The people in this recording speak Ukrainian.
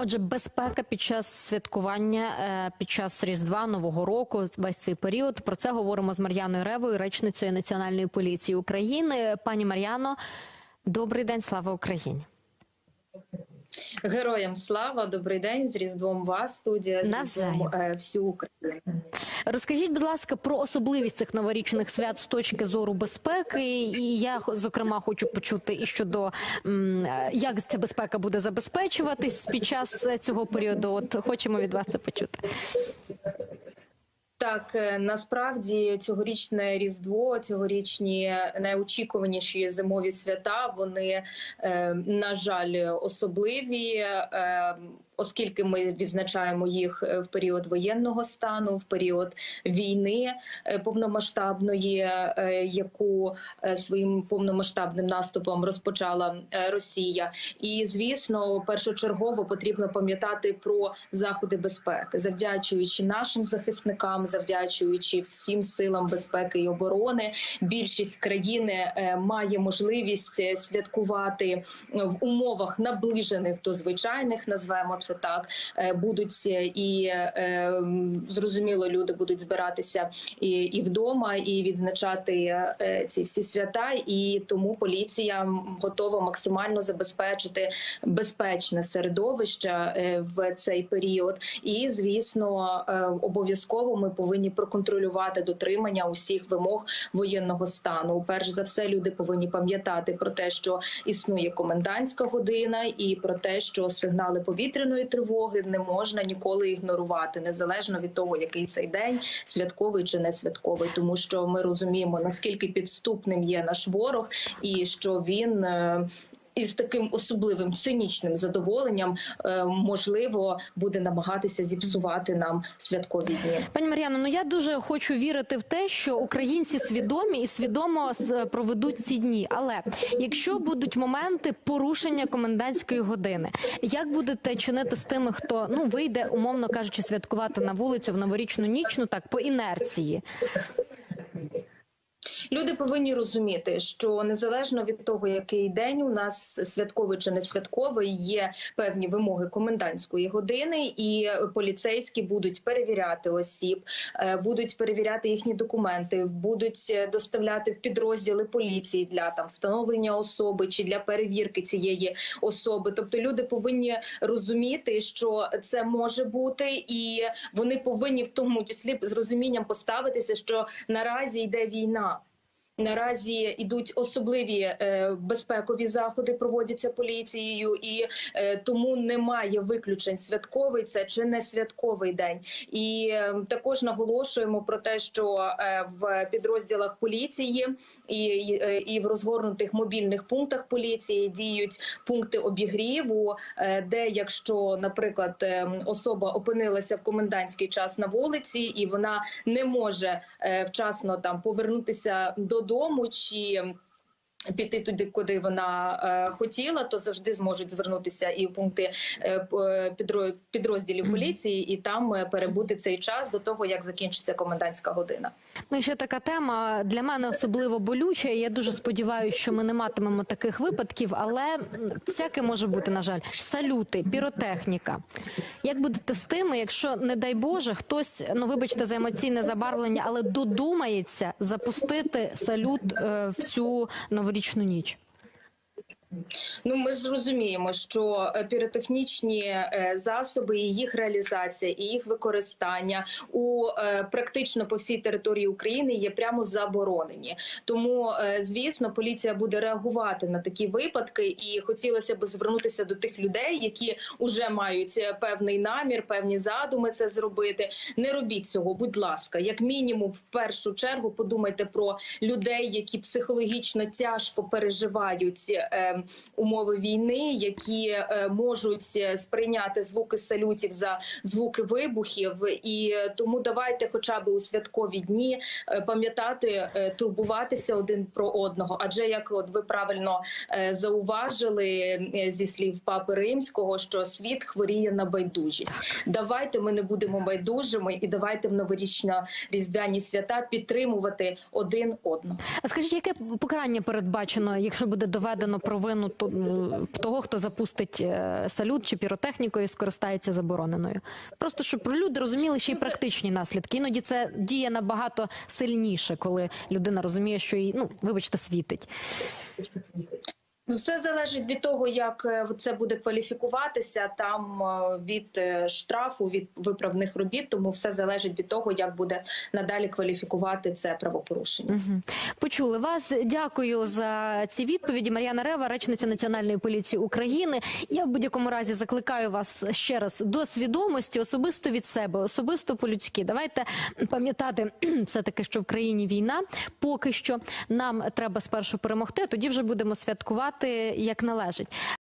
Отже, безпека під час святкування, е, під час Різдва, Нового року, весь цей період. Про це говоримо з Мар'яною Ревою, речницею Національної поліції України. Пані Мар'яно, добрий день, слава Україні! Героям слава, добрий день з Різдвом вас, студія з Різдвом е, всю Україну. Розкажіть, будь ласка, про особливість цих новорічних свят з точки зору безпеки. І я зокрема хочу почути і щодо е, як ця безпека буде забезпечуватись під час е, цього періоду. От хочемо від вас це почути. Так, е, насправді цьогорічне різдво, цьогорічні найочікуваніші зимові свята. Вони е, на жаль особливі. Оскільки ми відзначаємо їх е, в період воєнного стану, в період війни е, повномасштабної, е, яку своїм повномасштабним наступом розпочала Росія, і звісно, першочергово потрібно пам'ятати про заходи безпеки, завдячуючи нашим захисникам, завдячуючи всім силам безпеки і оборони. Більшість країни має можливість святкувати в умовах наближених до звичайних, назвемо це так. Е, Будуть е, і е, зрозуміло, люди будуть збиратися і, і вдома, і відзначати ці всі свята. І тому поліція готова максимально забезпечити безпечне середовище в цей період. І звісно, обов'язково ми повинні проконтролювати дотримання усіх вимог воєнного стану. Перш за все, люди повинні пам'ятати про те, що існує комендантська година, і про те, що сигнали повітряної тривоги не можна ніколи ігнорувати, незалежно від того, який цей день святковий чи не святковий, тому що ми розуміємо наскільки підступним є наш ворог, і що він. Е, Із таким особливим цинічним задоволенням е, можливо буде намагатися зіпсувати нам святкові дні. Пані Мар'яно, ну я дуже хочу вірити в те, що українці свідомі і свідомо проведуть ці дні. Але якщо будуть моменти порушення комендантської години, як будете чинити з тими, хто ну вийде, умовно кажучи, святкувати на вулицю в новорічну ніч, ну так по інерції? Люди повинні розуміти, що незалежно від того, який день у нас святковий чи не святковий, є певні вимоги комендантської години, і поліцейські будуть перевіряти осіб, е, будуть перевіряти їхні документи, будуть е, доставляти в підрозділи поліції для там встановлення особи чи для перевірки цієї особи. Тобто люди повинні розуміти, що це може бути, і вони повинні в тому числі з розумінням поставитися, що наразі йде війна. Наразі йдуть особливі е, безпекові заходи, проводяться поліцією, і е, тому немає виключень святковий це чи не святковий день. І е, також наголошуємо про те, що в підрозділах поліції і, і, в розгорнутих мобільних пунктах поліції діють пункти обігріву, де якщо, наприклад, особа опинилася в комендантський час на вулиці, і вона не може вчасно там повернутися додому чи. Піти туди, куди вона е, хотіла, то завжди зможуть звернутися і в пункти е, е, підро- підрозділів поліції, і там перебути цей час до того, як закінчиться комендантська година. Ну і ще така тема для мене особливо болюча. Я дуже сподіваюся, що ми не матимемо таких випадків, але всяке може бути, на жаль, салюти, піротехніка. Як будете з тими, якщо не дай Боже, хтось, ну вибачте за емоційне забарвлення, але додумається запустити салют е, в цю новорічну ніч? Ну, ми ж розуміємо, що е, піротехнічні е, засоби, і їх реалізація і їх використання у е, практично по всій території України є прямо заборонені. Тому, звісно, поліція буде реагувати на такі випадки, і хотілося б звернутися до тих людей, які вже мають певний намір, певні задуми це зробити. Не робіть цього, будь ласка, як мінімум, в першу чергу подумайте про людей, які психологічно тяжко переживають. Умови війни, які е, можуть е, сприйняти звуки салютів за звуки вибухів, і е, тому давайте, хоча б у святкові дні, пам'ятати, турбуватися один про одного. Адже як от ви правильно зауважили зі слів папи римського, що світ хворіє на байдужість. Давайте ми не будемо байдужими, і давайте в новорічно-різдвяні свята підтримувати один одного. А скажіть, яке покарання передбачено, якщо буде доведено провину то- м, того, хто запустить е, салют чи піротехнікою, скористається забороненою. Просто щоб люди розуміли ще й практичні наслідки. Іноді це діє набагато сильніше, коли людина розуміє, що їй, ну вибачте, світить. Ну, все залежить від того, як е, це буде кваліфікуватися там е, від е, штрафу, від виправних робіт. Тому все залежить від того, як буде надалі кваліфікувати це правопорушення. Мгм. Почули вас. Дякую за ці відповіді. Мар'яна Рева, речниця Національної поліції України. Я в будь-якому разі закликаю вас ще раз до свідомості, особисто від себе, особисто по-людськи. Давайте пам'ятати все таки, що в країні війна. Поки що нам треба спершу перемогти, а тоді вже будемо святкувати як належить.